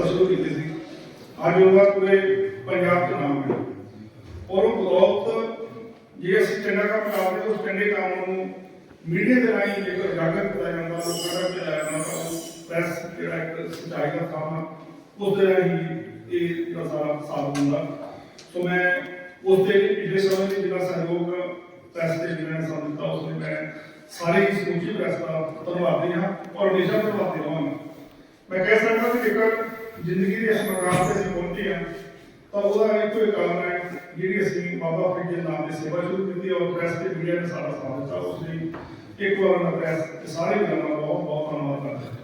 ਸੰਸਥਾ ਸ਼ੁਰੂ ਕੀਤੀ ਸੀ ਅੱਜ ਉਹਦਾ ਪੂਰੇ ਪੰਜਾਬ 'ਚ ਨਾਮ ਹੈ ਔਰ ਉਹ ਬਦੌਲਤ ਜੇ ਅਸੀਂ ਚੰਗਾ ਕੰਮ ਕਰਦੇ ਤਾਂ ਉਸ ਚੰਗੇ ਕੰਮ ਨੂੰ ਮੀਡੀਆ ਦੇ ਰਾਹੀਂ ਜੇਕਰ ਉਜਾਗਰ ਕੀਤਾ ਜਾਂਦਾ ਲੋਕਾਂ ਤੱਕ ਲਿਜਾਇਆ ਜਾਂਦਾ ਤਾਂ ਉਹ ਪ੍ਰੈਸ ਜਿਹੜਾ ਇੱਕ ਸੱਚਾਈ ਦਾ ਕੰਮ ਉਸ ਦੇ ਰਾਹੀਂ ਇਹ ਦਾ ਸਾਰਾ ਸਾਥ ਹੁੰਦਾ ਸੋ ਮੈਂ ਉਸ ਦੇ ਪਿਛਲੇ ਸਮੇਂ ਵਿੱਚ ਜਿਹੜਾ ਸਹਿਯੋਗ ਪ੍ਰੈਸ ਦੇ ਜਿਨ੍ਹਾਂ ਨੇ ਸਾਨੂੰ ਦਿੱਤਾ ਉਸ ਲਈ ਮੈਂ ਸਾਰੇ ਹੀ ਸਮੁੱਚੀ ਪ੍ਰੈਸ ਦਾ ਧੰਨਵਾਦੀ ਹਾਂ ਔਰ ਹਮੇਸ਼ਾ ਧੰਨਵਾਦੀ ਰਹਾਂਗਾ ਮੈਂ ਕਹਿ ਸਕਦਾ ਕਿ ਜੇਕਰ ਜ਼ਿੰਦਗੀ ਦੇ ਇਸ ਮਕਾਮ ਤੇ ਅਸੀਂ ਪਹੁੰਚੇ ਹਾਂ ਤਾਂ ਉਹਦਾ ਇੱਕੋ ਇੱਕ ਕਾਰਨ ਹੈ ਜਿਹੜੀ ਅਸੀਂ ਬਾਬਾ ਫਰੀਦ ਦੇ ਨਾਮ ਦੀ ਸੇਵਾ ਸ਼ੁਰੂ ਕੀਤੀ ਔਰ ਪ੍ਰੈਸ ਤੇ ਮੀਡੀਆ ਨੇ ਸਾਡਾ ਸਾਥ ਦਿੱਤਾ ਉਸ ਲਈ ਇੱਕ ਵਾਰ ਮੈਂ ਪ੍ਰੈਸ ਤੇ ਸਾਰੇ ਵੀਰਾਂ ਦਾ ਬਹੁਤ ਬਹੁਤ ਧੰਨਵਾਦ ਕਰਦਾ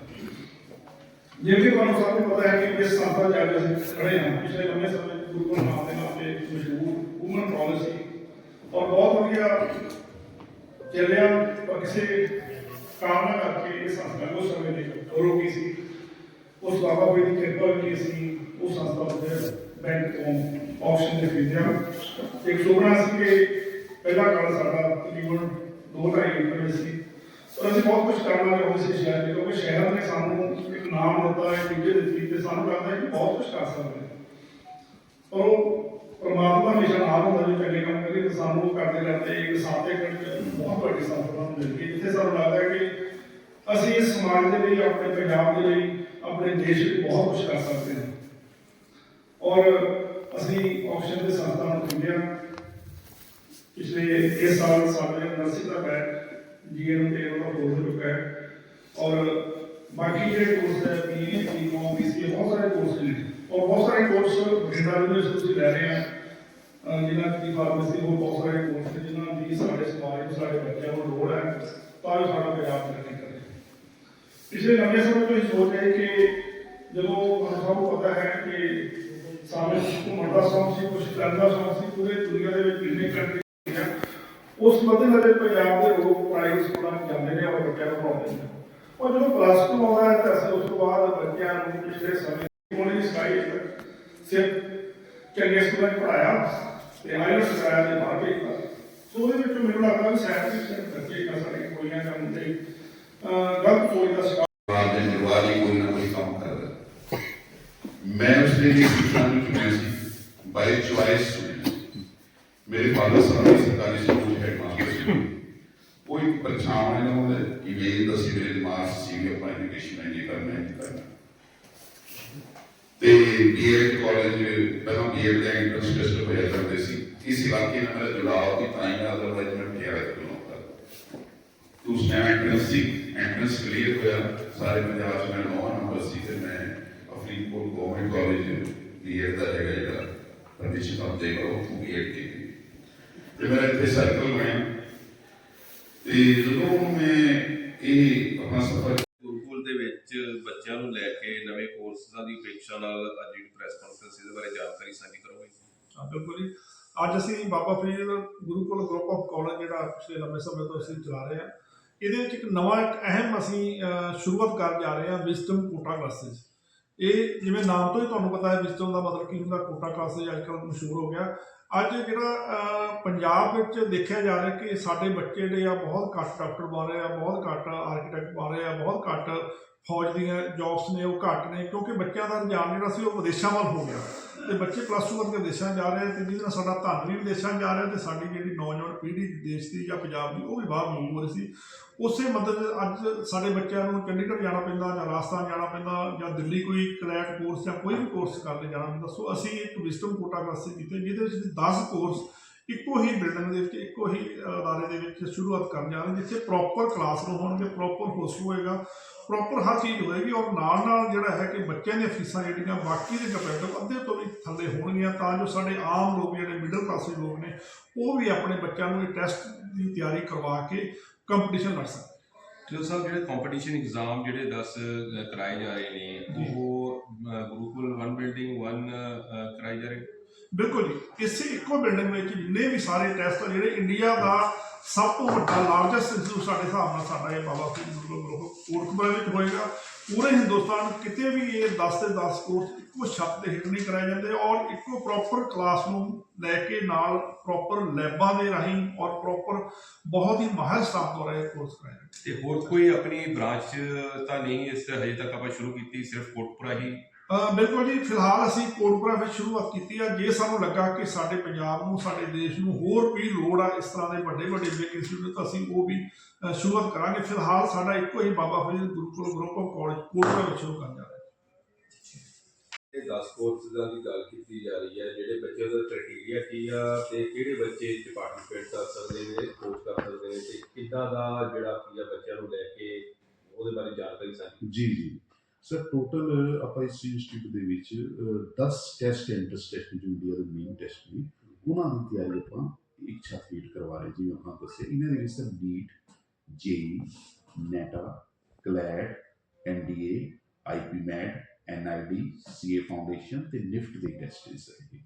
ਜਿਵੇਂ ਕਿ ਤੁਹਾਨੂੰ ਸਭ ਨੂੰ ਪਤਾ ਹੈ ਕਿ ਇਸ ਸੰਸਥਾ ਦੇ ਅੱਜ ਅਸੀਂ ਖੜੇ ਹਾਂ ਪਿਛਲੇ ਲੰਮੇ ਸਮੇਂ ਤੋਂ ਗੁਰੂ ਗ੍ਰੰਥ ਨਾਮ ਦੇ ਨਾਮ ਤੇ ਮਸ਼ਹੂਰ ਵੂਮਨ ਕਾਲਜ ਸੀ ਔਰ ਬਹੁਤ ਵਧੀਆ ਚੱਲਿਆ ਪਰ ਕਿਸੇ ਕਾਰਨ ਕਰਕੇ ਇਹ ਸੰਸਥਾ ਉਸ ਸਮੇਂ ਦੇ ਰੁਕੀ ਸੀ ਉਸ ਬਾਬਾ ਜੀ ਦੀ ਕਿਰਪਾ ਵੀ ਅਸੀਂ ਉਹ ਸੰਸਥਾ ਦੇ ਬੈਂਕ ਤੋਂ ਆਪਸ਼ਨ ਤੇ ਖਰੀਦਿਆ ਇੱਕ ਸੁਪਨਾ ਸੀ ਕਿ ਪਹਿਲਾ ਕਾਲ ਸਾਡਾ ਤਕਰੀਬਨ 2.5 ਏਕੜ ਵਿੱਚ ਸੀ ਪਰ ਅਸੀਂ ਬਹੁਤ ਕੁਝ ਕਰਨਾ ਚਾਹੁੰਦੇ ਸੀ ਸ਼ਹਿਰ ਦੇ ਕਿਉਂਕਿ ਸ਼ਹਿਰ ਨੇ ਸਾਨੂੰ ਇੱਕ ਨਾਮ ਦਿੱਤਾ ਹੈ ਟੀਚੇ ਦਿੱਤੀ ਤੇ ਸਾਨੂੰ ਲੱਗਦਾ ਹੈ ਕਿ ਬਹੁਤ ਕੁਝ ਕਰ ਸਕਦੇ ਹਾਂ ਪਰ ਉਹ ਪਰਮਾਤਮਾ ਹਮੇਸ਼ਾ ਨਾਲ ਹੁੰਦਾ ਜੋ ਚੰਗੇ ਕੰਮ ਕਰੇ ਤੇ ਸਾਨੂੰ ਉਹ ਕਰਦੇ ਕਰਦੇ ਇੱਕ ਸਾਥੇ ਕਰਕੇ ਬਹੁਤ ਵੱਡੀ ਸਫਲਤਾ ਨੂੰ ਮਿਲ ਗਈ ਜਿੱਥੇ ਸਾਨੂੰ ਲੱਗਦਾ ਹੈ ਕਿ ਅਸੀਂ ਇਸ ਸਮਾਜ ਦੇ ਲਈ ਆਪਣੇ ਪੰਜਾਬ ਦੇ ਲਈ ਆਪਣੇ ਦੇਸ਼ ਲਈ ਬਹੁਤ ਕੁਝ ਕਰ ਸਕਦੇ ਹਾਂ ਔਰ ਅਸੀਂ ਆਪਸ਼ਨ ਦੇ ਸੰਸਥਾ ਨੂੰ ਖਰੀਦਿਆ ਪਿਛਲੇ ਇਸ ਸਾਲ ਸਾਡੇ ਨਰਸਿੰਗ ਦਾ ਬੈਚ ਜੀਐਨ ਤੇ ਉਹਦਾ ਕੋਰਸ ਹੋ ਚੁੱਕਾ ਹੈ ਔਰ ਬਾਕੀ ਜਿਹੜੇ ਕੋਰਸ ਹੈ B B com B C ਬਹੁਤ ਸਾਰੇ ਕੋਰਸ ਨੇ ਔਰ ਬਹੁਤ ਸਾਰੇ ਕੋਰਸ ਬਠਿੰਡਾ ਯੂਨੀਵਰਸਿਟੀ ਤੁਸੀਂ ਲੈ ਰਹੇ ਆ ਅਹ ਜਿਨ੍ਹਾਂ ਦੀ ਫਾਰਮੇਸੀ ਹੋਰ ਬਹੁਤ ਸਾਰੇ ਕੋਰਸ ਨੇ ਜਿਨ੍ਹਾਂ ਦੀ ਸਾਡੇ ਸਮਾਜ ਨੂੰ ਸਾਡੇ ਬੱਚਿਆਂ ਨੂੰ ਲੋੜ ਹੈ ਤਾਂ ਜੋ ਸਾਡਾ ਪੰਜਾਬ ਤਰੱਕੀ ਕਰੇ ਪਿਛਲੇ ਲੰਬੇ ਸਮੇਂ ਤੋਂ ਇਹ ਸੋਚ ਹੈ ਕਿ ਜਦੋਂ ਤੁਹਾਨੂੰ ਸਭ ਨੂੰ ਪਤਾ ਹੈ ਕਿ ਸਾਨੂੰ ਘੁੰਮਣ ਦਾ ਸ਼ੌਂਕ ਸੀ ਕੁਝ ਕਰਨ ਦਾ ਸ਼ੌਂਕ ਸੀ, ਪੂਰੇ ਦੁਨੀਆ ਦੇ ਵਿੱਚ ਕਿੰਨੇ ਕੰਟਰੀ ਹੈ ਉਸ ਮੱਦੇਨਜ਼ਰ ਪੰਜਾਬ ਦੇ ਲੋਕ ਪ੍ਰਾਈਵੇਟ ਸਕੂਲਾਂ ਵਿੱਚ ਜਾਂਦੇ ਨੇ ਔਰ ਬੱਚਿਆਂ ਨੂੰ ਪੜ੍ਹਾਉਂਦੇ ਨੇ। ਔਰ ਜਦੋਂ ਪਲੱਸ 2 ਆਉਂਦਾ ਹੈ ਤਾਂ ਅਸੀਂ ਉਸ ਤੋਂ ਬਾਅਦ ਬੱਚਿਆਂ ਨੂੰ ਪਿਛਲੇ ਸਮੇਂ ਹੋਣੀ ਸਕਾਈ ਸਿਰਫ ਚੰਗੇ ਸਕੂਲਾਂ 'ਚ ਪੜਾਇਆ ਤੇ ਆਈਲੈਟਸ ਕਰਾਇਆ ਤੇ ਬਾਹਰ ਭੇਜਤਾ ਸੋ ਉਹਦੇ ਵਿੱਚ ਮੈਨੂੰ ਲੱਗਦਾ ਵੀ ਸ਼ਾਇਦ ਵੀ ਸਿਰਫ ਬੱਚੇ ਕਾ ਸਾਡੇ ਕੋਈਆਂ ਕੰਮ ਤੇ ਅਹ ਗਲਤ ਸੋਚ ਦਾ ਸ਼ਿਕਾਰ ਰਾਤ ਦੇ ਨਿਰਵਾਹੀ ਕੋਈ ਨਾ ਕੋਈ ਕੰਮ ਕਰਦਾ ਮੈਂ ਉਸ ਲਈ ਨਹੀਂ ਸਿੱਖਾਂ ਨੂੰ ਚੁਣਿਆ ਸੀ ਬਾਈ ਚੁਆਇਸ ਚੁਣਿਆ ਮੇਰੇ ਫਾਦਰ ਸਾਹਿਬ ਸਰਕਾਰੀ ਸਕੂਲ ਹੈਡਮਾਸਟਰ ਸੀ ਉਹ ਇੱਕ ਪਰਛਾਵਾਂ ਹੈ ਉਹਨਾਂ ਦਾ ਕਿ ਵੇ ਦਾ ਸੀ ਮੇਰੇ ਦਿਮਾਗ 'ਚ ਸੀ ਵੀ ਆਪਾਂ ਐਜੂਕੇਸ਼ਨ ਨਹੀਂ ਕਰਨਾ ਹੈ ਕਰਨਾ ਤੇ ਬੀਐਡ ਕਾਲਜ ਪਹਿਲਾਂ ਬੀਐਡ ਦਾ ਇੰਟਰੈਂਸ ਟੈਸਟ ਹੋਇਆ ਕਰਦੇ ਸੀ ਇਸ ਇਲਾਕੇ ਨਾਲ ਮੇਰਾ ਜੁੜਾਅ ਵੀ ਤਾਂ ਹੀ ਨਾਲ ਅਦਰਵਾਈਜ਼ ਮੈਂ ਪਟਿਆਲਾ ਤੋਂ ਕਰਦਾ ਤੇ ਉਸ ਟਾਈਮ ਐਂਟਰੈਂਸ ਸੀ ਐਂਟਰੈਂਸ ਕਲੀਅਰ ਹੋਇਆ ਸਾਰੇ ਪੰਜਾਬ 'ਚ ਮੈਂ ਨੌਵਾਂ ਨੰਬਰ ਸੀ ਤੇ ਮੈਂ ਫਰੀਦਕੋਟ ਗਵਰਨਮੈਂਟ ਕਾਲਜ ਬੀਐਡ ਦਾ ਹੈਗਾ ਜਿਹੜਾ ਪਰਮਿਸ਼ਨ ਆਫ ਦੇ ਉਹ ਬੀਐਡ ਕੀਤੀ। ਤੇ ਮੈਂ ਇੱਥੇ ਸਰਕਲ ਬਣਿਆ। ਤੇ ਜਦੋਂ ਮੈਂ ਇਹ ਆਪਣਾ ਸਫ਼ਰ ਗੁਰੂਕੁਲ ਦੇ ਵਿੱਚ ਬੱਚਿਆਂ ਨੂੰ ਲੈ ਕੇ ਨਵੇਂ ਕੋਰਸਾਂ ਦੀ ਪ੍ਰੀਖਿਆ ਨਾਲ ਅੱਜ ਜਿਹੜੀ ਪ੍ਰੈਸ ਕਾਨਫਰੰਸ ਇਹਦੇ ਬਾਰੇ ਜਾਣਕਾਰੀ ਸਾਂਝੀ ਕਰੋਗੇ ਹਾਂ ਬਿਲਕੁਲ ਜੀ। ਅੱਜ ਅਸੀਂ Baba Farid Gurukul group of college ਜਿਹੜਾ ਪਿਛਲੇ ਲੰਬੇ ਸਮੇਂ ਤੋਂ ਅਸੀਂ ਚਲਾ ਰਹੇ ਹਾਂ। ਇਹਦੇ ਵਿੱਚ ਇੱਕ ਨਵਾਂ ਇੱਕ ਅਹਿਮ ਅਸੀਂ ਸ਼ੁਰੂਆਤ ਕਰਨ ਜਾ ਰਹੇ ਹਾਂ ਵਿਜ਼ਡਮ ਕੋਟਾ ਕਲਾਸਿਸ ਇਹ ਜਿਵੇਂ ਨਾਮ ਤੋਂ ਹੀ ਤੁਹਾਨੂੰ ਪਤਾ ਹੈ ਵਿਜ਼ਡਮ ਦਾ ਮਤਲਬ ਕੀ ਹੁੰਦਾ ਕੋਟਾ ਕਲਾਸਿਸ ਅੱਜ ਕੱਲ੍ਹ ਮਸ਼ਹੂਰ ਹੋ ਗਿਆ। ਅੱਜ ਜਿਹੜਾ ਪੰਜਾਬ ਵਿੱਚ ਦੇਖਿਆ ਜਾ ਰਿਹਾ ਕਿ ਸਾਡੇ ਬੱਚੇ ਜਿਹੜੇ ਆ, ਬਹੁਤ ਘੱਟ ਡਾਕਟਰ ਬਣ ਰਹੇ ਆ, ਬਹੁਤ ਘੱਟ ਆਰਕੀਟੈਕਟ ਬਣ ਰਹੇ ਆ, ਬਹੁਤ ਘੱਟ ਫੌਜ ਦੀਆਂ ਜੌਬਸ ਨੇ, ਉਹ ਘੱਟ ਨੇ, ਕਿਉਂਕਿ ਬੱਚਿਆਂ ਦਾ ਰੁਝਾਨ ਜਿਹੜਾ ਸੀ, ਉਹ ਵਿਦੇਸ਼ਾਂ ਵੱਲ ਹੋ ਗਿਆ। ਤੇ ਬੱਚੇ ਪਲੱਸ 2 ਕਰਕੇ ਦੇਸ਼ਾਂ ਜਾ ਰਹੇ ਆ ਤੇ ਜਿਹਦੇ ਨਾਲ ਸਾਡਾ ਧਨ ਵੀ ਵਿਦੇਸ਼ਾਂ ਜਾ ਰਿਹਾ ਤੇ ਸਾਡੀ ਜਿਹੜੀ ਨੌਜਵਾਨ ਪੀੜ੍ਹੀ ਦੇਸ਼ ਦੀ ਜਾਂ ਪੰਜਾਬ ਦੀ ਉਹ ਵੀ ਬਾਹਰ ਮੂਵ ਹੋ ਰਹੀ ਸੀ। ਉਸੇ ਮਦਦ ਅੱਜ ਸਾਡੇ ਬੱਚਿਆਂ ਨੂੰ ਚੰਡੀਗੜ੍ਹ ਜਾਣਾ ਪੈਂਦਾ ਜਾਂ ਰਾਜਸਥਾਨ ਜਾਣਾ ਪੈਂਦਾ ਜਾਂ ਦਿੱਲੀ ਕੋਈ ਕਲੈਟ ਕੋਰਸ ਜਾਂ ਕੋਈ ਵੀ ਕੋਰਸ ਕਰਨ ਲਈ ਜਾਣਾ ਪੈਂਦਾ। ਸੋ ਅਸੀਂ ਇੱਕ ਵਿਜ਼ਡਮ ਕੋਟਾ ਕਲਾਸਿਸ ਕੀਤੇ ਜਿਹਦੇ ਵਿੱਚ 10 ਕੋਰਸ ਇੱਕੋ ਹੀ ਬਿਲਡਿੰਗ ਦੇ ਵਿੱਚ, ਇੱਕੋ ਹੀ ਅਦਾਰੇ ਦੇ ਵਿੱਚ ਸ਼ੁਰੂਆਤ ਕਰਨ ਜਾ ਰਹੇ ਜਿੱਥੇ ਪ੍ਰੋਪਰ ਕਲਾਸਰੂਮ ਹੋਣਗੇ ਪ੍ਰੋਪਰ ਹੋਸਟ ਹੋਏਗਾ ਪ੍ਰੋਪਰ ਹਰ ਚੀਜ਼ ਹੋਏਗੀ ਔਰ ਨਾਲ ਨਾਲ ਜਿਹੜਾ ਹੈ ਕਿ ਬੱਚਿਆਂ ਦੀਆਂ ਫੀਸਾਂ ਜਿਹੜੀਆਂ ਬਾਕੀ ਦੇ ਕੰਪੈਰੀਟਿਵ ਅੱਧੇ ਤੋਂ ਵੀ ਥੱਲੇ ਹੋਣਗੀਆਂ, ਤਾਂ ਜੋ ਸਾਡੇ ਆਮ ਲੋਕ ਜਿਹੜੇ ਮਿਡਲ ਕਲਾਸ ਦੇ ਲੋਕ ਨੇ, ਉਹ ਵੀ ਆਪਣੇ ਬੱਚਿਆਂ ਨੂੰ ਇਹ ਟੈਸਟ ਦੀ ਤਿਆਰੀ ਕਰਵਾ ਕੇ ਕੰਪੀਟੀਸ਼ਨ ਲੜ ਸਕਣ। ਜੋ ਸਾਹਿਬ ਜਿਹੜੇ ਕੰਪੀਟੀਸ਼ਨ ਐਗਜ਼ਾਮ ਜਿਹੜੇ 10 ਕਰਾਏ ਜਾ ਰਹੇ ਨੇ ਉਹ ਗੁਰੂਕੁਲ 1 ਬਿਲਡਿੰਗ 1 ਕਰਾਏ ਜਾ ਰਹੇ ਬਿਲਕੁਲ ਜੀ। ਇਸੇ ਇੱਕੋ ਬਿਲਡਿੰਗ ਵਿੱਚ ਜਿੰਨੇ ਵੀ ਸਾਰੇ ਟੈਸਟ ਆ ਜਿਹੜੇ ਇੰਡੀਆ ਦਾ ਸਭ ਤੋਂ ਵੱਡਾ ਲਾਰਜੈਸਟ ਇੰਸਟੀਚਿਊਟ ਸਾਡੇ ਹਿਸਾਬ ਨਾਲ ਸਾਡਾ ਇਹ ਬਾਬਾ ਫਰੀਦ ਗੁਰੂ ਕੋਟਕਪੁਰਾ ਵਿੱਚ ਹੋਏਗਾ। ਪੂਰੇ ਹਿੰਦੁਸਤਾਨ ਕਿਤੇ ਵੀ ਇਹ 10 ਤੇ 10 ਕੋਰਸ ਇੱਕੋ ਛੱਤ ਤੇ ਹਿੱਟ ਨਹੀਂ ਕਰਾਏ ਜਾਂਦੇ ਔਰ ਇੱਕੋ ਪ੍ਰੋਪਰ ਕਲਾਸਰੂਮ ਲੈ ਕੇ ਨਾਲ ਪ੍ਰੋਪਰ ਲੈਬਾਂ ਦੇ ਰਾਹੀਂ ਔਰ ਪ੍ਰੋਪਰ ਬਹੁਤ ਹੀ ਮਾਹਿਰ ਸਟਾਫ ਦੁਆਰਾ ਇਹ ਕੋਰਸ ਕਰਾਇਆ ਜਾਂਦਾ। ਤੇ ਹੋਰ ਕੋਈ ਆਪਣੀ ਬ੍ਰਾਂਚ ਤਾਂ ਨਹੀਂ ਇਸ ਹਜੇ ਤੱਕ ਆਪਾਂ ਸ਼ੁਰੂ ਕੀਤੀ, ਸਿਰਫ ਕੋਟਪੁਰਾ ਹੀ ਬਿਲਕੁਲ ਜੀ ਫਿਲਹਾਲ ਅਸੀਂ ਕੋਟਪੁਰਾ ਵਿੱਚ ਸ਼ੁਰੂਆਤ ਕੀਤੀ ਆ। ਜੇ ਸਾਨੂੰ ਲੱਗਾ ਕਿ ਸਾਡੇ ਪੰਜਾਬ ਨੂੰ ਸਾਡੇ ਦੇਸ਼ ਨੂੰ ਹੋਰ ਵੀ ਲੋੜ ਆ ਇਸ ਤਰ੍ਹਾਂ ਦੇ ਵੱਡੇ ਵੱਡੇ ਬਿਗ ਇੰਸਟੀਚਿਊਟ ਤਾਂ ਅਸੀਂ ਉਹ ਵੀ ਸ਼ੁਰੂਆਤ ਕਰਾਂਗੇ। ਫਿਲਹਾਲ ਸਾਡਾ ਇੱਕੋ ਹੀ Baba Farid Gurukul group of college Kotkapura ਵਿੱਚ ਸ਼ੁਰੂ ਕਰਨ ਜਾ ਰਿਹਾ ਇਹ 10 ਕੋਰਸਾਂ ਦੀ ਗੱਲ ਕੀਤੀ ਜਾ ਰਹੀ ਹੈ ਜਿਹੜੇ ਬੱਚੇ ਦਾ ਕ੍ਰਾਈਟੇਰੀਆ ਕੀ ਆ ਤੇ ਕਿਹੜੇ ਬੱਚੇ ਚ ਪਾਰਟਿਸਿਪੇਟ ਕਰ ਸਕਦੇ ਨੇ ਕੋਚ ਕਰ ਸਕਦੇ ਨੇ ਤੇ ਕਿੱਦਾਂ ਦਾ ਜਿਹੜਾ ਕੀ ਆ ਬੱਚਿਆਂ ਨੂੰ ਲੈ ਕੇ ਉਹਦੇ ਬਾਰੇ ਜਾਣਕਾਰੀ ਸਾਂਝੀ ਜੀ ਜੀ। ਸਰ ਟੋਟਲ uh, ਆਪਾਂ ਇਸ ਇੰਸਟੀਚਿਊਟ ਦੇ ਵਿੱਚ ਅਹ, 10 ਟੈਸਟ ਐਂਟਰਸ ਟੈਸਟ ਜੋ ਇੰਡੀਆ ਦੇ ਮੇਨ ਟੈਸਟ ਨੇ ਉਹਨਾਂ ਦੀ ਤਿਆਰੀ ਆਪਾਂ ਇੱਛਾ ਫੀਡ ਕਰਵਾ ਰਹੇ ਜਿਵੇਂ ਆਪਾਂ ਦੱਸਿਆ। ਇਹਨਾਂ ਦੇ ਵਿੱਚ sir NEET JEE NATA CLAT NDA IPMAT NID CA foundation ਤੇ ਨਿਫਟ ਦੇ ਟੈਸਟ ਇਸ ਹੈ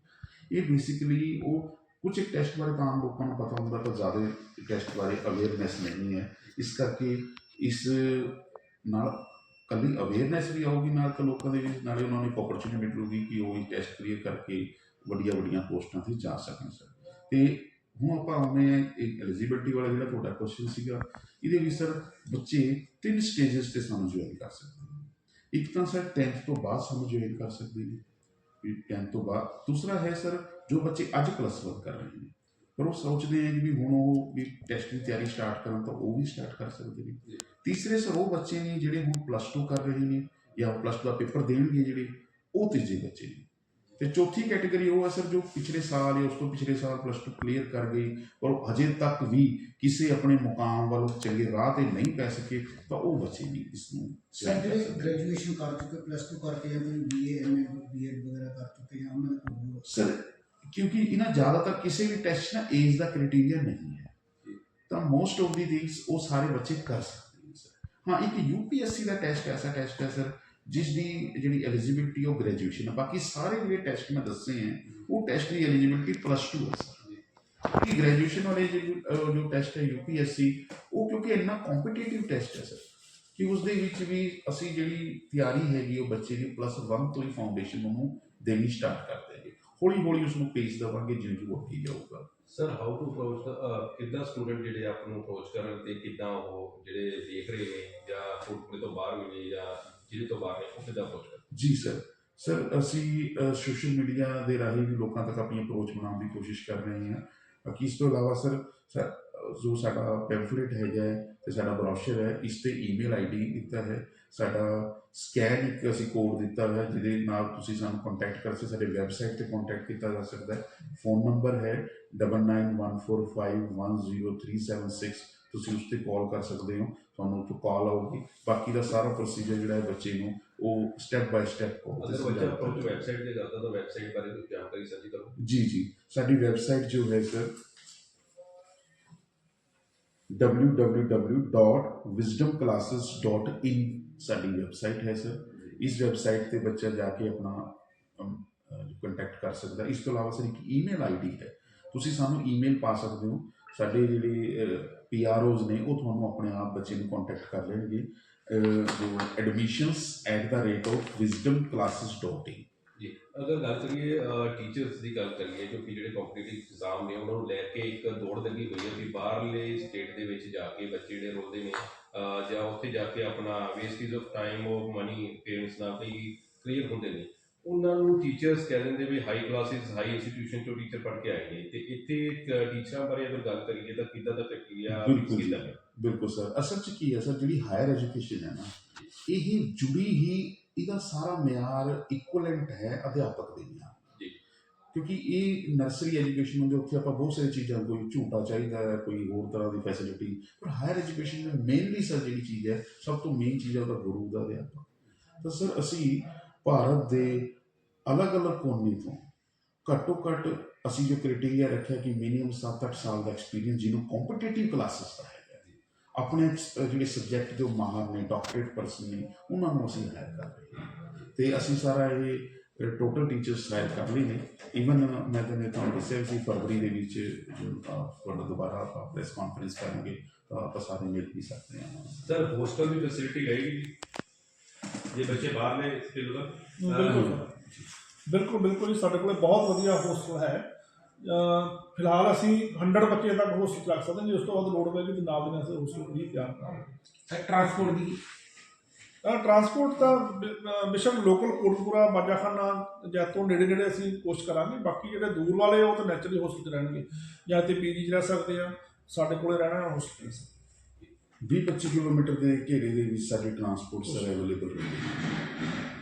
ਇਹ। ਬੇਸਿਕਲੀ ਉਹ ਕੁਝ ਇੱਕ ਟੈਸਟ ਬਾਰੇ ਤਾਂ ਆਮ ਲੋਕਾਂ ਨੂੰ ਪਤਾ ਹੁੰਦਾ ਪਰ ਜ਼ਿਆਦਾ ਟੈਸਟ ਬਾਰੇ ਅਵੇਅਰਨੈਸ ਨਹੀਂ ਹੈ। ਇਸ ਕਰਕੇ ਇਸ ਨਾਲ ਕੱਲੀ ਅਵੇਅਰਨੈਸ ਵੀ ਆਊਗੀ ਨਾਲ ਤਾਂ ਲੋਕਾਂ ਦੇ ਵਿੱਚ, ਨਾਲੇ ਉਹਨਾਂ ਨੂੰ ਇੱਕ ਮਿਲੂਗੀ ਕਿ ਉਹ ਇਹ ਟੈਸਟ ਕਲੀਅਰ ਕਰਕੇ ਵੱਡੀਆਂ ਵੱਡੀਆਂ ਪੋਸਟਾਂ ਤੇ ਜਾ ਸਕਣ ਸਰ। ਤੇ ਹੁਣ ਆਪਾਂ ਆਉਂਦੇ ਹਾਂ ਇੱਕ ਐਲੀਜੀਬਿਲਟੀ ਵਾਲਾ ਜਿਹੜਾ ਤੁਹਾਡਾ ਕੁਐਸਚਨ ਸੀਗਾ, ਇਹਦੇ ਵਿੱਚ ਸਰ ਬੱਚੇ ਤਿੰਨ ਸਟੇਜਸ ਤੇ ਸਾਨੂੰ ਜੁਆਇਨ ਕਰ ਸਕਦੇ ਨੇ। ਇੱਕ ਤਾਂ ਸਰ 10th ਤੋਂ ਬਾਅਦ ਸਾਨੂੰ ਜੁਆਇਨ ਕਰ ਸਕਦੇ ਨੇ। ਵੀ 10th ਤੋਂ ਬਾਅਦ, ਦੂਸਰਾ ਹੈ ਸਰ ਜੋ ਬੱਚੇ ਅੱਜ ਪਲੱਸ 1 ਕਰ ਰਹੇ ਨੇ। ਪਰ ਉਹ ਸੋਚਦੇ ਆ ਕਿ ਵੀ ਹੁਣ ਉਹ ਵੀ ਟੈਸਟ ਦੀ ਤਿਆਰੀ ਸਟਾਰਟ ਕਰਨ ਤਾਂ ਉਹ ਵੀ ਸਟਾਰਟ ਕਰ ਸਕਦੇ ਨੇ। ਤੀਸਰੇ ਸਰ ਉਹ ਬੱਚੇ ਨੇ ਜਿਹੜੇ ਹੁਣ ਪਲੱਸ 2 ਕਰ ਰਹੇ ਨੇ ਜਾਂ ਪਲੱਸ 2 ਦਾ ਪੇਪਰ ਦੇਣਗੇ ਜਿਹੜੇ ਉਹ ਤੀਜੇ ਬੱਚੇ ਨੇ। ਤੇ ਚੌਥੀ ਕੈਟਾਗਰੀ ਉਹ ਹੈ ਸਰ ਜੋ ਪਿਛਲੇ ਸਾਲ ਜਾਂ ਉਸ ਤੋਂ ਪਿਛਲੇ ਸਾਲ ਪਲੱਸ 2 ਕਲੀਅਰ ਕਰ ਗਈ ਪਰ ਹਜੇ ਤੱਕ ਵੀ ਕਿਸੇ ਆਪਣੇ ਮੁਕਾਮ ਵੱਲ ਚੰਗੇ ਰਾਹ ਤੇ ਨਹੀਂ ਪੈ ਸਕੇ ਤਾਂ ਉਹ ਬੱਚੇ ਨਹੀਂ ਇਸ ਨੂੰ ਜਿਹੜੇ। ਗ੍ਰੈਜੂਏਸ਼ਨ ਕਰ ਚੁੱਕੇ ਪਲੱਸ 2 ਕਰਕੇ ਜਾਂ ਕੋਈ ਬੀਏ ਐਮਏ ਬੀਐਡ ਵਗੈਰਾ ਕਰ ਚੁੱਕੇ ਜਾਂ ਉਹਨਾਂ ਦਾ ਕੋਈ ਸਰ ਕਿਉਂਕਿ ਇਹਨਾਂ ਜ਼ਿਆਦਾਤਰ ਕਿਸੇ ਵੀ ਟੈਸਟ ਨਾ ਏਜ ਦਾ ਕ੍ਰਾਈਟੇਰੀਆ ਨਹੀਂ ਹੈ। ਤਾਂ ਮੋਸਟ ਆਫ ਦੀ ਥਿੰਗਸ ਉਹ ਸਾਰੇ ਬੱਚੇ ਕਰ ਸਕਦੇ ਹਾਂ, ਇੱਕ ਯੂਪੀਐਸਸੀ ਦਾ ਟੈਸਟ ਐਸਾ ਟੈਸਟ ਹੈ ਸਰ ਜਿਸ ਦੀ ਜਿਹੜੀ ਐਲੀਜੀਬਿਲਟੀ ਉਹ ਗ੍ਰੈਜੂਏਸ਼ਨ ਹੈ। ਬਾਕੀ ਸਾਰੇ ਜਿਹੜੇ ਟੈਸਟ ਮੈਂ ਦੱਸੇ ਹੈ, ਉਹ ਟੈਸਟ ਦੀ ਐਲੀਜੀਬਿਲਟੀ ਪਲੱਸ 2 ਹੈ ਸਰ ਕਿ ਗ੍ਰੈਜੂਏਸ਼ਨ ਵਾਲੇ ਜੋ ਟੈਸਟ ਹੈ ਯੂਪੀਐਸਸੀ ਉਹ ਕਿਉਂਕਿ ਇੰਨਾ ਕੰਪੀਟੀਟਿਵ ਟੈਸਟ ਹੈ ਸਰ ਕਿ ਉਸ ਦੇ ਵਿੱਚ ਵੀ ਅਸੀਂ ਜਿਹੜੀ ਤਿਆਰੀ ਹੈਗੀ ਉਹ ਬੱਚੇ ਦੀ ਪਲੱਸ 1 ਤੋਂ ਹੀ ਫਾਊਂਡੇਸ਼ਨ ਉਹਨੂੰ ਦੇਣੀ ਸਟਾਰਟ ਕਰ ਦਿਆਂਗੇ ਹੌਲੀ ਹੌਲੀ ਉਸ ਨੂੰ ਪੇਜ ਦੇਵਾਂਗੇ ਜਿਵੇਂ ਜਿਵੇਂ ਉਹ ਅੱਗੇ ਜਾਊਗਾ। ਸਰ ਹਾਊ ਟੂ ਅਪਰੋਚ ਕਿੱਦਾਂ ਸਟੂਡੈਂਟ ਜਿਹੜੇ ਆਪ ਨੂੰ ਅਪਰੋਚ ਕਰਨ ਤੇ ਕਿੱਦਾਂ ਉਹ ਜਿਹੜੇ ਦੇਖ ਰਹੇ ਨੇ ਜਾਂ ਕੋਟਪੁਰੇ ਤੋਂ ਬਾਹਰ ਵੀ ਨੇ ਜਾਂ ਜਿਹਦੇ ਤੋਂ ਬਾਹਰ ਨੇ, ਉਹ ਕਿੱਦਾਂ ਅਪਰੋਚ ਕਰਨ ਜੀ ਸਰ ਸਰ ਅਸੀਂ ਸੋਸ਼ਲ ਮੀਡੀਆ ਦੇ ਰਾਹੀਂ ਵੀ ਲੋਕਾਂ ਤੱਕ ਆਪਣੀ ਅਪਰੋਚ ਬਣਾਉਣ ਦੀ ਕੋਸ਼ਿਸ਼ ਕਰ ਰਹੇ ਹਾਂ। ਬਾਕੀ ਇਸ ਤੋਂ ਇਲਾਵਾ ਸਰ ਜੋ ਸਾਡਾ ਪੈਂਫਲੇਟ ਹੈਗਾ ਹੈ ਤੇ ਸਾਡਾ ਬਰੋਸ਼ਰ ਹੈ, ਇਸ ਤੇ ਈਮੇਲ ਆਈਡੀ ਦਿੱਤਾ ਹੈ। ਸਾਡਾ ਸਕੈਨ ਇੱਕ ਅਸੀਂ ਕੋਡ ਦਿੱਤਾ ਹੋਇਆ ਹੈ ਜਿਹਦੇ ਨਾਲ ਤੁਸੀਂ ਸਾਨੂੰ ਕੰਟੈਕਟ ਕਰ ਸਕਦੇ ਸਾਡੇ ਵੈਬਸਾਈਟ ਤੇ ਕੰਟੈਕਟ ਕੀਤਾ ਜਾ ਸਕਦਾ ਹੈ। ਫੋਨ ਨੰਬਰ ਹੈ 9914510376 ਤੁਸੀਂ ਉਸ ਤੇ ਕਾਲ ਕਰ ਸਕਦੇ ਹੋ ਤੁਹਾਨੂੰ ਉੱਥੋਂ ਕਾਲ ਆਊਗੀ। ਬਾਕੀ ਦਾ ਸਾਰਾ ਪ੍ਰੋਸੀਜਰ ਜਿਹੜਾ ਹੈ ਬੱਚੇ ਨੂੰ ਉਹ ਸਟੈਪ ਬਾਈ ਸਟੈਪ ਅਗਰ ਬੱਚਾ ਅਪਰੋਚ ਵੈਬਸਾਈਟ ਤੇ ਕਰਦਾ ਤਾਂ ਵੈਬਸਾਈਟ ਬਾਰੇ ਕੁਝ ਜਾਣਕਾਰੀ ਸਾਂਝੀ ਕਰੋ। ਜੀ ਜੀ। ਸਾਡੀ ਵੈਬਸਾਈਟ ਜੋ ਹੈ ਸਰ www.wisdomclasses.in ਸਾਡੀ ਵੈਬਸਾਈਟ ਹੈ ਸਰ ਇਸ ਵੈਬਸਾਈਟ ਤੇ ਬੱਚਾ ਜਾ ਕੇ ਆਪਣਾ ਕੰਟੈਕਟ ਕਰ ਸਕਦਾ। ਇਸ ਤੋਂ ਇਲਾਵਾ ਸਰ ਇੱਕ ਈਮੇਲ ਆਈਡੀ ਹੈ। ਤੁਸੀਂ ਸਾਨੂੰ ਈਮੇਲ ਪਾ ਸਕਦੇ ਹੋ। ਸਾਡੇ ਜਿਹੜੇ ਪੀਆਰਓਜ਼ ਨੇ ਉਹ ਤੁਹਾਨੂੰ ਆਪਣੇ ਆਪ ਬੱਚੇ ਨੂੰ ਕੰਟੈਕਟ ਕਰ ਲੈਣਗੇ। ਅਹ, ਜੋ admissions@the-rate-of-wisdomclasses.in ਜੀ ਅਗਰ ਗੱਲ ਕਰੀਏ ਟੀਚਰਸ ਦੀ ਗੱਲ ਕਰੀਏ ਜੋ ਕਿ ਜਿਹੜੇ ਕੰਪੀਟੀਟਿਵ ਐਗਜ਼ਾਮ ਨੇ ਉਹਨਾਂ ਨੂੰ ਲੈ ਕੇ ਇੱਕ ਦੌੜ ਲੱਗੀ ਹੋਈ ਹੈ ਕਿ ਬਾਹਰਲੇ ਸਟੇਟ ਦੇ ਵਿੱਚ ਜਾ ਕੇ ਬੱਚੇ ਜਿਹੜੇ ਰੋਲਦੇ ਨੇ ਜਾਂ ਉੱਥੇ ਜਾ ਕੇ ਆਪਣਾ wastage of time of money parents ਨਾਲ ਕਈ ਕਲੀਅਰ ਹੁੰਦੇ ਨੇ। ਉਹਨਾਂ ਨੂੰ ਟੀਚਰਸ ਕਹਿ ਦਿੰਦੇ ਵੀ ਹਾਈ ਕਲਾਸਿਸ ਹਾਈ ਇੰਸਟੀਟਿਊਸ਼ਨ ਤੋਂ ਟੀਚਰ ਪੜ੍ਹ ਕੇ ਆਏ ਨੇ। ਤੇ ਇੱਥੇ ਟੀਚਰਾਂ ਬਾਰੇ ਅਗਰ ਗੱਲ ਕਰੀਏ ਤਾਂ ਕਿੱਦਾਂ ਦਾ ਪ੍ਰਕਿਰਿਆ। ਕਿੱਦਾਂ ਹੈ ਬਿਲਕੁਲ ਸਰ। ਅਸਲ 'ਚ ਕੀ ਹੈ ਸਰ ਜਿਹੜੀ ਹਾਇਰ ਐਜੂਕੇਸ਼ਨ ਹੈ ਨਾ ਇਹ ਜੁੜੀ ਹੀ ਇਹਦਾ ਸਾਰਾ ਮਿਆਰ ਇਕੁਇਵਲੈਂਟ ਹੈ ਅਧਿਆਪਕ ਦੇ ਜੀ। ਕਿਉਂਕਿ ਇਹ ਨਰਸਰੀ ਐਜੂਕੇਸ਼ਨ ਹੁੰਦੀ ਉੱਥੇ ਆਪਾਂ ਬਹੁਤ ਸਾਰੀ ਚੀਜ਼ਾਂ ਕੋਈ ਝੂਟਾ ਚਾਹੀਦਾ ਹੈ ਕੋਈ ਹੋਰ ਤਰ੍ਹਾਂ ਦੀ ਫੈਸਿਲਿਟੀ ਪਰ ਹਾਇਰ ਐਜੂਕੇਸ਼ਨ ਵਿੱਚ ਮੇਨਲੀ ਸਰ ਜਿਹੜੀ ਚੀਜ਼ ਹੈ ਸਭ ਤੋਂ ਮੇਨ ਚੀਜ਼ ਹੈ ਉਹਦਾ ਗੁਰੂ ਦਾ ਅਧਿਆਪਕ। ਤਾਂ ਸਰ ਅਸੀਂ ਭਾਰਤ ਦੇ ਅਲੱਗ-ਅਲੱਗ ਕੋਨੇ ਤੋਂ ਘੱਟੋ ਘੱਟ ਅਸੀਂ ਜੋ ਕ੍ਰਾਈਟੇਰੀਆ ਰੱਖਿਆ ਕਿ ਮਿਨੀਮਮ 7-8 ਸਾਲ ਦਾ ਐਕਸਪੀਰੀਅੰਸ ਜਿਹਨੂੰ ਕੰਪੀਟੀਟਿਵ ਕਲਾਸਿਸ ਦਾ ਜੀ ਆਪਣੇ ਜਿਹੜੇ ਸਬਜੈਕਟ ਜੋ ਮਾਹਰ ਨੇ ਡਾਕਟਰੇਟ ਪਰਸਨ ਨੇ ਉਹਨਾਂ ਨੂੰ ਅਸੀਂ ਹਾਇਰ ਕਰ ਰਹੇ ਹਾਂ। ਤੇ ਅਸੀਂ ਸਾਰਾ ਇਹ ਟੋਟਲ ਟੀਚਰਸ ਹਾਇਰ ਕਰ ਲਈ ਨੇ। ਇਵਨ ਮੈਂ ਤੁਹਾਨੂੰ ਤੁਹਾਨੂੰ ਦੱਸਿਆ ਸੀ ਫਰਵਰੀ ਦੇ ਵਿੱਚ ਤੁਹਾਡਾ ਦੁਬਾਰਾ ਆਪਾਂ ਪ੍ਰੈਸ ਕਾਨਫਰੰਸ ਕਰਾਂਗੇ ਤਾਂ ਆਪਾਂ ਸਾਰੇ ਮਿਲ ਵੀ ਸਕਦੇ ਹਾਂ। ਸਰ ਹੋਸਟਲ ਦੀ ਫੈਸਿਲਿਟੀ ਰਹੇਗੀ ਜੇ ਬੱਚੇ ਬਾਹਰਲੇ ਸਟੇਟ ਦਾ ਬਿਲਕੁਲ। ਬਿਲਕੁਲ ਬਿਲਕੁਲ ਜੀ ਸਾਡੇ ਕੋਲੇ ਬਹੁਤ ਵਧੀਆ ਹੋਸਟਲ ਹੈ। ਫਿਲਹਾਲ ਅਸੀਂ 100 ਬੱਚੇ ਤੱਕ ਹੋਸਟਲ 'ਚ ਰੱਖ ਸਕਦੇ ਹਾਂ ਜੇ ਉਸ ਤੋਂ ਬਾਅਦ ਲੋੜ ਪਏਗੀ ਤਾਂ ਨਾਲ ਦੀ ਨਾਲ ਅਸੀਂ ਹੋਸਟਲ ਵੀ ਤਿਆਰ ਕਰਾਂਗੇ। ਸਰ ਟਰਾਂਸਪੋਰਟ ਦੀ? ਟਰਾਂਸਪੋਰਟ ਦਾ ਮਿਸ਼ਨ ਲੋਕਲ ਕੋਟਪੁਰਾ ਬਾਜਾਖਾਨਾ ਜੈਤੋਂ ਨੇੜੇ ਨੇੜੇ ਅਸੀਂ ਕੋਸ਼ਿਸ਼ ਕਰਾਂਗੇ ਬਾਕੀ ਜਿਹੜੇ ਦੂਰ ਵਾਲੇ ਉਹ ਤਾਂ ਨੈਚੁਰਲੀ ਹੋਸਟਲ 'ਚ ਰਹਿਣਗੇ। ਜਾਂ ਤੇ ਪੀਜੀ 'ਚ ਰਹਿ ਸਕਦੇ ਆ ਸਾਡੇ ਕੋਲੇ ਰਹਿਣਾ ਹੋਸਟਲ 'ਚ। 20-25 ਕਿਲੋਮੀਟਰ ਦੇ ਘੇਰੇ ਦੇ ਵਿੱਚ ਸਾਡੇ ਟਰਾਂਸਪੋਰਟ ਸਰ ਅਵੇਲੇਬਲ ਹੁੰਦੇ ਨੇ